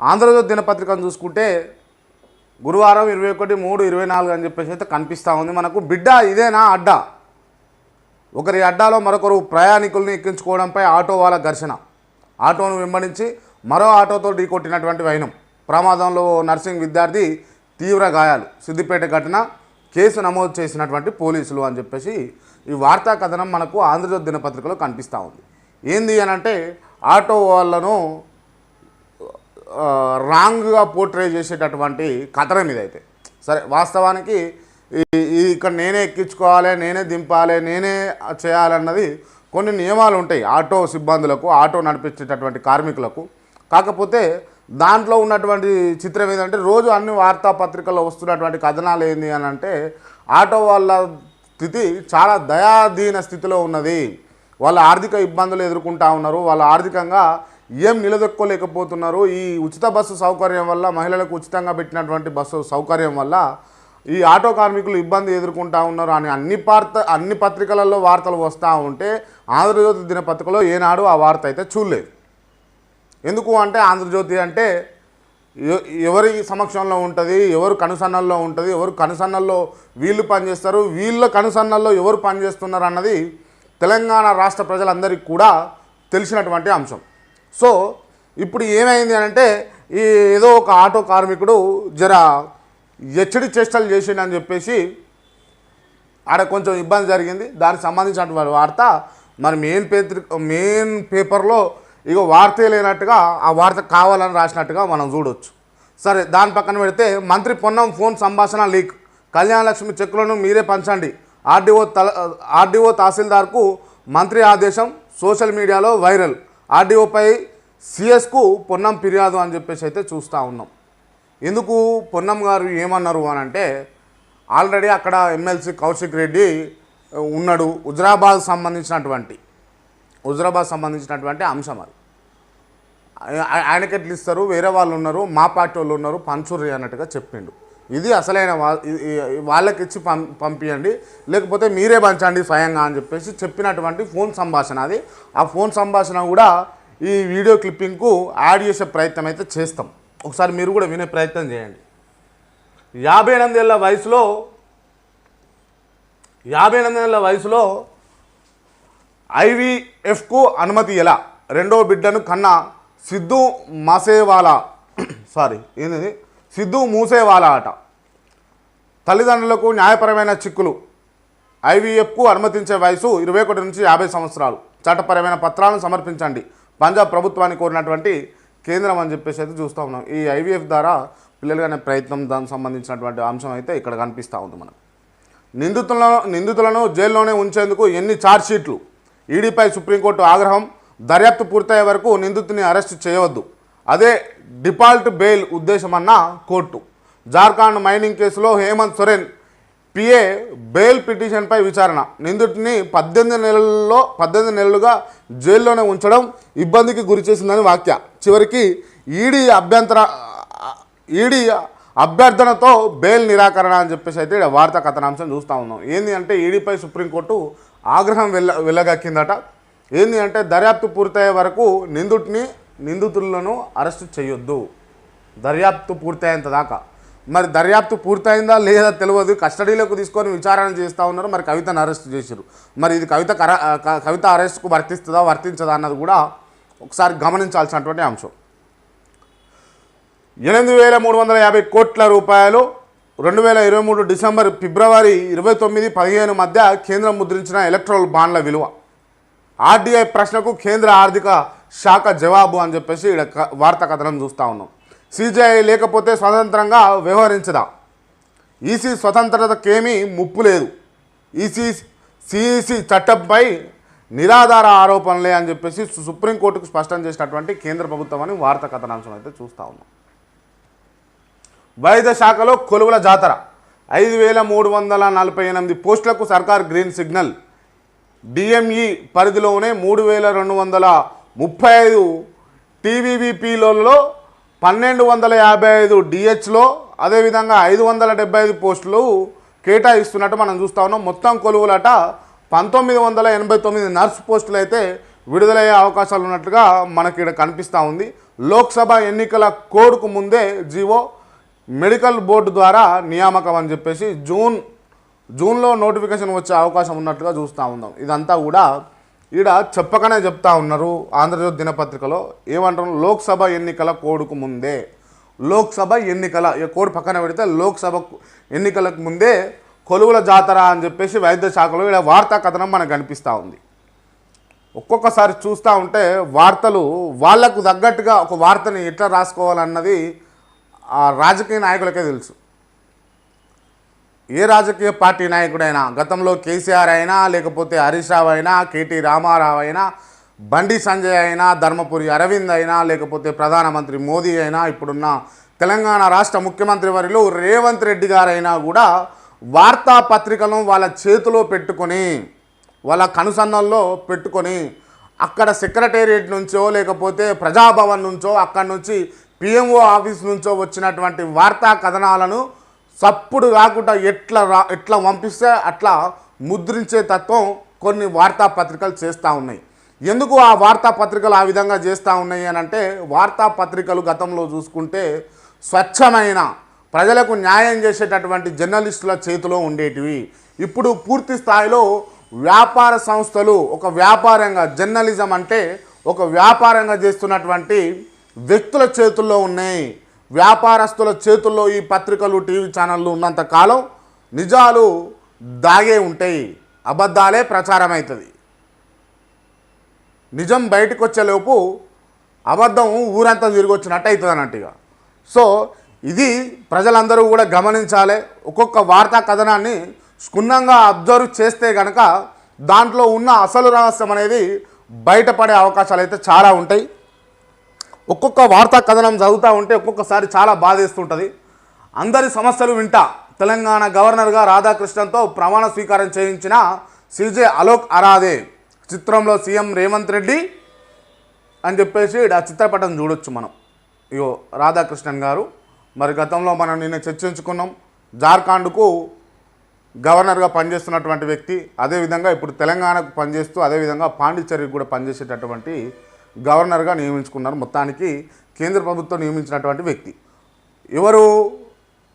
ఆంధ్రజ్యోతి దినపత్రికను చూసుకుంటే గురువారం ఇరవై ఒకటి మూడు ఇరవై నాలుగు అని చెప్పేసి అయితే కనిపిస్తూ ఉంది. మనకు బిడ్డ ఇదేనా అడ్డా? ఒకరి అడ్డాలో మరొకరు ప్రయాణికుల్ని ఎక్కించుకోవడంపై ఆటో వాళ్ళ ఘర్షణ. ఆటోను వెంబడించి మరో ఆటోతో ఢీకొట్టినటువంటి వైనం. ప్రమాదంలో నర్సింగ్ విద్యార్థి తీవ్ర గాయాలు. సిద్దిపేట ఘటన కేసు నమోదు చేసినటువంటి పోలీసులు అని చెప్పేసి ఈ వార్తా కథనం మనకు ఆంధ్రజ్యోతి దినపత్రికలో కనిపిస్తూ ఉంది. ఏంది అని అంటే ఆటో వాళ్ళను రాంగ్గా పోర్ట్రే చేసేటటువంటి కథనం ఇదైతే. సరే వాస్తవానికి ఈ- ఇక్కడ నేనే ఎక్కించుకోవాలి నేనే దింపాలి నేనే చేయాలన్నది కొన్ని నియమాలు ఉంటాయి. ఆటో సిబ్బందులకు ఆటో నడిపించేటటువంటి కార్మికులకు. కాకపోతే దాంట్లో ఉన్నటువంటి చిత్రం ఏంటంటే రోజు అన్ని వార్తాపత్రికల్లో వస్తున్నటువంటి కథనాలు ఏంది అని అంటే ఆటో వాళ్ళ స్థితి చాలా దయాదీన స్థితిలో ఉన్నది. వాళ్ళ ఆర్థిక ఇబ్బందులు ఎదుర్కొంటా ఉన్నారు. వాళ్ళ ఆర్థికంగా ఏం నిలదొక్కోలేకపోతున్నారు. ఈ ఉచిత బస్సు సౌకర్యం వల్ల మహిళలకు ఉచితంగా పెట్టినటువంటి బస్సు సౌకర్యం వల్ల ఈ ఆటో కార్మికులు ఇబ్బంది ఎదుర్కొంటా ఉన్నారు అని అన్ని వార్త అన్ని పత్రికలలో వార్తలు వస్తూ ఉంటే ఆంధ్రజ్యోతి దినపత్రికలో ఏనాడు ఆ వార్త అయితే చూడలేదు. ఎందుకు అంటే ఆంధ్రజ్యోతి అంటే ఎవరి సమక్షంలో ఉంటుంది ఎవరు కనుసన్నల్లో ఉంటుంది ఎవరు కనుసన్నల్లో వీళ్ళు పనిచేస్తారు వీళ్ళ కనుసన్నల్లో ఎవరు పనిచేస్తున్నారు అన్నది తెలంగాణ రాష్ట్ర ప్రజలందరికీ కూడా తెలిసినటువంటి అంశం. సో ఇప్పుడు ఏమైంది అని అంటే ఈ ఏదో ఒక ఆటో కార్మికుడు జర హెచ్చడి చేష్టలు చేసిండని చెప్పేసి ఆడ కొంచెం ఇబ్బంది జరిగింది. దానికి సంబంధించినటువంటి వార్త మరి మెయిన్ పత్రిక మెయిన్ పేపర్లో ఇక వార్తే లేనట్టుగా ఆ వార్త కావాలని రాసినట్టుగా మనం చూడవచ్చు సరే దాని పక్కన పెడితే మంత్రి పొన్నం ఫోన్ సంభాషణ లీక్. కళ్యాణ లక్ష్మి చెక్కులను మీరే పంచండి. ఆర్డీఓ తల ఆర్డీఓ తహసీల్దార్కు మంత్రి ఆదేశం సోషల్ మీడియాలో వైరల్. ఆర్డీఓపై సిఎస్కు పొన్నం ఫిర్యాదు అని చెప్పేసి అయితే చూస్తూ ఉన్నాం. ఎందుకు పొన్నం గారు ఏమన్నారు అని అంటే ఆల్రెడీ అక్కడ ఎమ్మెల్సీ కౌశిక్ రెడ్డి ఉన్నాడు. హుజరాబాద్ సంబంధించినటువంటి హుజరాబాద్ సంబంధించినటువంటి అంశం అది. ఆయనకి ఎట్లు ఇస్తారు? వేరే వాళ్ళు ఉన్నారు మా పార్టీ వాళ్ళు ఉన్నారు పంచూరి అన్నట్టుగా చెప్పిండు. ఇది అసలైన వాళ్ళకి ఇచ్చి పం పంపించండి లేకపోతే మీరే పంచండి స్వయంగా అని చెప్పేసి చెప్పినటువంటి ఫోన్ సంభాషణ అది. ఆ ఫోన్ సంభాషణ కూడా ఈ వీడియో క్లిప్పింగ్కు యాడ్ చేసే ప్రయత్నం అయితే చేస్తాం. ఒకసారి మీరు కూడా వినే ప్రయత్నం చేయండి. యాభై ఎనిమిదేళ్ళ వయసులో యాభై ఎనిమిదేళ్ళ వయసులో ఐవీఎఫ్కు అనుమతి ఎలా? రెండో బిడ్డను కన్నా సిద్ధు మాసేవాలా? సారీ ఏంది సిద్ధు మూసేవాల ఆట తల్లిదండ్రులకు న్యాయపరమైన చిక్కులు. ఐవీఎఫ్కు అనుమతించే వయసు ఇరవై ఒకటి నుంచి యాభై సంవత్సరాలు. చట్టపరమైన పత్రాలను సమర్పించండి. పంజాబ్ ప్రభుత్వాన్ని కోరినటువంటి కేంద్రం అని చెప్పేసి అయితే చూస్తూ ఉన్నాం. ఈ ఐవీఎఫ్ ద్వారా పిల్లలుగానే ప్రయత్నం దానికి సంబంధించినటువంటి అంశం అయితే ఇక్కడ కనిపిస్తూ ఉంది మనకు. నిందితులను నిందితులను జైల్లోనే ఉంచేందుకు ఎన్ని ఛార్జ్షీట్లు? ఈడీపై సుప్రీంకోర్టు ఆగ్రహం దర్యాప్తు పూర్తయ్యే వరకు నిందితుని అరెస్ట్ చేయవద్దు. అదే డిఫాల్ట్ బెయిల్ ఉద్దేశమన్న కోర్టు. జార్ఖండ్ మైనింగ్ కేసులో హేమంత్ సొరెన్ పిఏ బెయిల్ పిటిషన్పై విచారణ. నిందితుడిని పద్దెనిమిది నెలల్లో పద్దెనిమిది నెలలుగా జైల్లోనే ఉంచడం ఇబ్బందికి గురి చేసిందని వాక్య చివరికి ఈడీ అభ్యంతర ఈడీ అభ్యర్థనతో బెయిల్ నిరాకరణ అని చెప్పేసి అయితే వార్తా కథనాంశం చూస్తూ ఉన్నాం. ఏంది అంటే ఈడీపై సుప్రీంకోర్టు ఆగ్రహం వెళ్ళ వెళ్ళగక్కిందట ఏంది అంటే దర్యాప్తు పూర్తయ్యే వరకు నిందుటిని నిందితులను అరెస్టు చేయొద్దు. దర్యాప్తు పూర్తయ్యేంత దాకా. మరి దర్యాప్తు పూర్తయిందా లేదా తెలియదు కస్టడీలోకి తీసుకొని విచారణ చేస్తూ ఉన్నారు. మరి కవితను అరెస్ట్ చేశారు మరి ఇది కవిత కర- కవిత అరెస్ట్కు వర్తిస్తుందా వర్తించదా అన్నది కూడా ఒకసారి గమనించాల్సినటువంటి అంశం. ఎనిమిది వేల మూడు వందల యాభై కోట్ల రూపాయలు రెండు వేల ఇరవై మూడు డిసెంబర్ ఫిబ్రవరి ఇరవై తొమ్మిది పదిహేను మధ్య కేంద్రం ముద్రించిన ఎలక్ట్రల్ బాండ్ల విలువ. ఆర్డీఐ ప్రశ్నకు కేంద్ర ఆర్థిక శాఖ జవాబు అని చెప్పేసి ఇక్కడ క- వార్తా కథనం చూస్తూ ఉన్నాం. సిజిఐ లేకపోతే స్వతంత్రంగా వ్యవహరించదా? ఈసీ స్వతంత్రతకేమీ ముప్పు లేదు. ఈసీ సిఈసి చట్టంపై నిరాధార ఆరోపణలే అని చెప్పేసి సుప్రీంకోర్టుకు స్పష్టం చేసినటువంటి కేంద్ర ప్రభుత్వం అని వార్తా కథనాంశం అయితే చూస్తూ ఉన్నాం. వైద్య శాఖలో కొలువుల జాతర. ఐదు వేల మూడు వందల నలభై ఎనిమిది పోస్టులకు సర్కార్ గ్రీన్ సిగ్నల్. డిఎంఈ పరిధిలోనే మూడు వేల రెండు వందల ముప్పై ఐదు టీవీవీపీలలో పన్నెండు వందల యాభై ఐదు డిహెచ్లో అదేవిధంగా ఐదు వందల డెబ్బై ఐదు పోస్టులు కేటాయిస్తున్నట్టు మనం చూస్తా ఉన్నాం. మొత్తం కొలువులట పంతొమ్మిది వందల ఎనభై తొమ్మిది నర్స్ పోస్టులు అయితే విడుదలయ్యే అవకాశాలు ఉన్నట్లుగా మనకి ఇక్కడ కనిపిస్తూ ఉంది. లోక్సభ ఎన్నికల కోడ్కు ముందే జీవో మెడికల్ బోర్డు ద్వారా నియామకం అని చెప్పేసి జూన్ జూన్లో నోటిఫికేషన్ వచ్చే అవకాశం ఉన్నట్టుగా చూస్తూ ఉందాం ఇదంతా కూడా ఈడ చెప్పకనే చెప్తా ఉన్నారు ఆంధ్రజ్యోతి దినపత్రికలో. ఏమంటారు? లోక్సభ ఎన్నికల కోడ్కు ముందే. లోక్సభ ఎన్నికల కోడ్ పక్కన పెడితే లోక్సభ ఎన్నికలకు ముందే కొలువుల జాతర అని చెప్పేసి వైద్య శాఖలో ఇలా వార్తా కథనం మనకు కనిపిస్తూ ఉంది. ఒక్కొక్కసారి చూస్తూ ఉంటే వార్తలు వాళ్ళకు తగ్గట్టుగా ఒక వార్తని ఎట్లా రాసుకోవాలన్నది ఆ రాజకీయ నాయకులకే తెలుసు. ఏ రాజకీయ పార్టీ నాయకుడైనా గతంలో కేసీఆర్ అయినా లేకపోతే హరీష్ రావు అయినా కేటీ రామారావు అయినా బండి సంజయ్ అయినా ధర్మపురి అరవింద్ అయినా లేకపోతే ప్రధానమంత్రి మోదీ అయినా ఇప్పుడున్న తెలంగాణ రాష్ట్ర ముఖ్యమంత్రి వారిలో రేవంత్ రెడ్డి గారైనా కూడా వార్తాపత్రికలను వాళ్ళ చేతిలో పెట్టుకొని వాళ్ళ కనుసన్నల్లో పెట్టుకొని అక్కడ సెక్రటేరియట్ నుంచో లేకపోతే ప్రజాభవన్ నుంచో అక్కడి నుంచి పిఎంఓ ఆఫీస్ నుంచో వచ్చినటువంటి వార్తా కథనాలను సప్పుడు కాకుండా ఎట్లా రా ఎట్లా పంపిస్తే అట్లా ముద్రించే తత్వం కొన్ని వార్తాపత్రికలు చేస్తూ ఉన్నాయి. ఎందుకు ఆ వార్తాపత్రికలు ఆ విధంగా చేస్తూ ఉన్నాయి అని అంటే వార్తాపత్రికలు గతంలో చూసుకుంటే స్వచ్ఛమైన ప్రజలకు న్యాయం చేసేటటువంటి జర్నలిస్టుల చేతిలో ఉండేటివి. ఇప్పుడు పూర్తి స్థాయిలో వ్యాపార సంస్థలు ఒక వ్యాపారంగా జర్నలిజం అంటే ఒక వ్యాపారంగా చేస్తున్నటువంటి వ్యక్తుల చేతుల్లో ఉన్నాయి. వ్యాపారస్తుల చేతుల్లో ఈ పత్రికలు టీవీ ఛానళ్ళు ఉన్నంత కాలం నిజాలు దాగే ఉంటాయి అబద్ధాలే ప్రచారం అవుతుంది నిజం బయటకు వచ్చేలోపు అబద్ధం ఊరంతా తిరిగి వచ్చినట్టు అవుతుంది అన్నట్టుగా సో ఇది ప్రజలందరూ కూడా గమనించాలి. ఒక్కొక్క వార్తా కథనాన్ని క్షుణ్ణంగా అబ్జర్వ్ చేస్తే కనుక దాంట్లో ఉన్న అసలు రహస్యం అనేది బయటపడే అవకాశాలు అయితే చాలా ఉంటాయి. ఒక్కొక్క వార్తా కథనం చదువుతూ ఉంటే ఒక్కొక్కసారి చాలా బాధేస్తుంటుంది. అందరి సమస్యలు వింటా. తెలంగాణ గవర్నర్గా రాధాకృష్ణన్తో ప్రమాణ స్వీకారం చేయించిన సిజే అలోక్ అరాదే చిత్రంలో సీఎం రేవంత్ రెడ్డి అని చెప్పేసి ఈడ ఆ చిత్రపటం చూడొచ్చు మనం. ఇగో రాధాకృష్ణన్ గారు మరి గతంలో మనం నిన్న చర్చించుకున్నాం. జార్ఖండ్కు గవర్నర్గా పనిచేస్తున్నటువంటి వ్యక్తి అదేవిధంగా ఇప్పుడు తెలంగాణకు పనిచేస్తూ అదేవిధంగా పాండిచ్చేరికి కూడా పనిచేసేటటువంటి గవర్నర్గా నియమించుకున్నారు. మొత్తానికి కేంద్ర ప్రభుత్వం నియమించినటువంటి వ్యక్తి. ఎవరు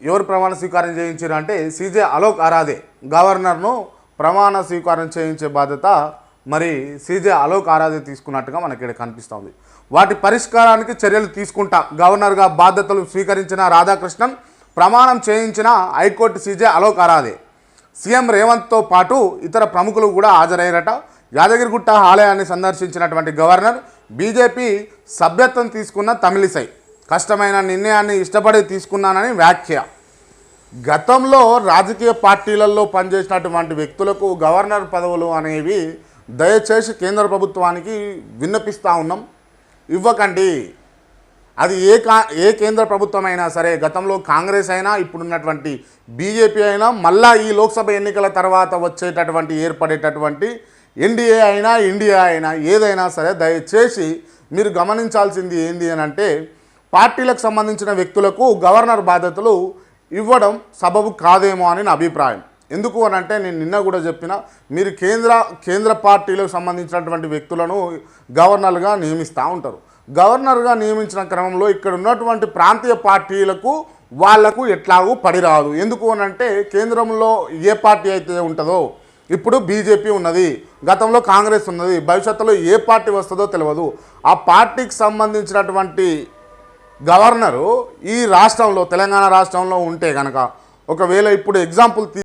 ఎవరు ప్రమాణ స్వీకారం చేయించారు అంటే సీజే అలోక్ ఆరాధే. గవర్నర్ను ప్రమాణ స్వీకారం చేయించే బాధ్యత మరి సీజే అలోక్ ఆరాధే తీసుకున్నట్టుగా మనకి ఇక్కడ కనిపిస్తుంది. వాటి పరిష్కారానికి చర్యలు తీసుకుంటా గవర్నర్గా బాధ్యతలు స్వీకరించిన రాధాకృష్ణన్ ప్రమాణం చేయించిన high court CJ Alok Aradhe. CM రేవంత్తో పాటు ఇతర ప్రముఖులు కూడా హాజరయ్యారట. యాదగిరిగుట్ట ఆలయాన్ని సందర్శించినటువంటి గవర్నర్ బీజేపీ సభ్యత్వం తీసుకున్న తమిళిసై కష్టమైన నిర్ణయాన్ని ఇష్టపడి తీసుకున్నానని వ్యాఖ్య. గతంలో రాజకీయ పార్టీలలో పనిచేసినటువంటి వ్యక్తులకు గవర్నర్ పదవులు అనేవి దయచేసి కేంద్ర ప్రభుత్వానికి విన్నపిస్తూ ఉన్నాం. ఇవ్వకండి. అది ఏ కా ఏ కేంద్ర ప్రభుత్వం అయినా సరే గతంలో కాంగ్రెస్ అయినా ఇప్పుడున్నటువంటి బీజేపీ అయినా మళ్ళా ఈ లోక్సభ ఎన్నికల తర్వాత వచ్చేటటువంటి ఏర్పడేటటువంటి ఎన్డీఏ అయినా ఇండియా అయినా ఏదైనా సరే దయచేసి మీరు గమనించాల్సింది ఏంది అని అంటే పార్టీలకు సంబంధించిన వ్యక్తులకు గవర్నర్ బాధ్యతలు ఇవ్వడం సబబు కాదేమో అని నా అభిప్రాయం. ఎందుకు అని అంటే నేను నిన్న కూడా చెప్పిన మీరు కేంద్ర కేంద్ర పార్టీలకు సంబంధించినటువంటి వ్యక్తులను గవర్నర్గా నియమిస్తూ ఉంటారు. గవర్నర్గా నియమించిన క్రమంలో ఇక్కడ ఉన్నటువంటి ప్రాంతీయ పార్టీలకు వాళ్ళకు ఎట్లాగూ పడిరాదు. ఎందుకు అని అంటే కేంద్రంలో ఏ పార్టీ అయితే ఉంటుందో ఇప్పుడు బీజేపీ ఉన్నది గతంలో కాంగ్రెస్ ఉన్నది భవిష్యత్తులో ఏ పార్టీ వస్తుందో తెలియదు ఆ పార్టీకి సంబంధించినటువంటి గవర్నరు ఈ రాష్ట్రంలో తెలంగాణ రాష్ట్రంలో ఉంటే కనుక ఒకవేళ ఇప్పుడు ఎగ్జాంపుల్ తీ